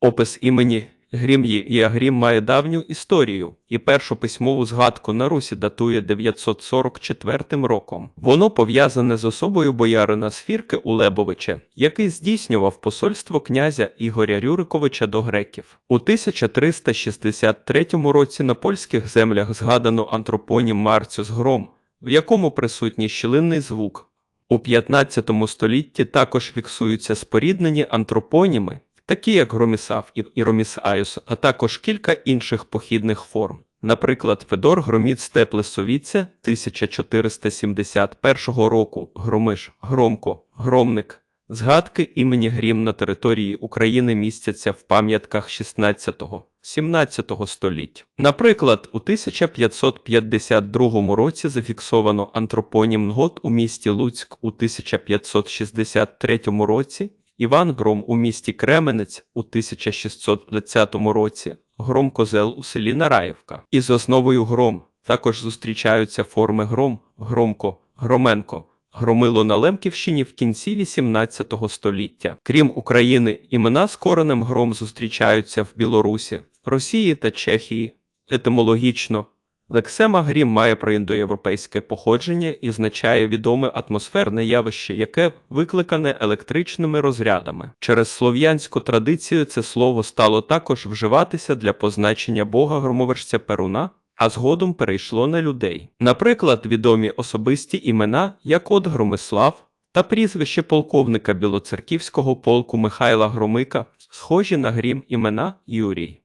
Опис імені Грім Єагрім має давню історію, і першу письмову згадку на Русі датує 944 роком. Воно пов'язане з особою боярина Сфірки Улебовича, який здійснював посольство князя Ігоря Рюриковича до греків. У 1363 році на польських землях згадано антропонім Марціус Гром, в якому присутній щілинний звук. У 15 столітті також фіксуються споріднені антропоніми, такі як Громісав і Іромісайус, а також кілька інших похідних форм. Наприклад, Федор Громіц Теплесовіця 1471 року, Громиш, Громко, Громник. Згадки імені Грім на території України містяться в пам'ятках 16-17 століть. Наприклад, у 1552 році зафіксовано антропонім Нгот у місті Луцьк у 1563 році, Іван Гром у місті Кременець у 1620 році, Гром Козел у селі Нараївка. Із основою гром також зустрічаються форми гром, громко, громенко. Громило на Лемківщині в кінці XVIII століття. Крім України, імена з коренем гром зустрічаються в Білорусі, Росії та Чехії. Етимологічно, лексема грім має проіндоєвропейське походження і означає відоме атмосферне явище, яке викликане електричними розрядами. Через слов'янську традицію це слово стало також вживатися для позначення бога громовержця Перуна, а згодом перейшло на людей. Наприклад, відомі особисті імена, як от Громислав та прізвище полковника Білоцерківського полку Михайла Громика, схожі на грім імена Юрій.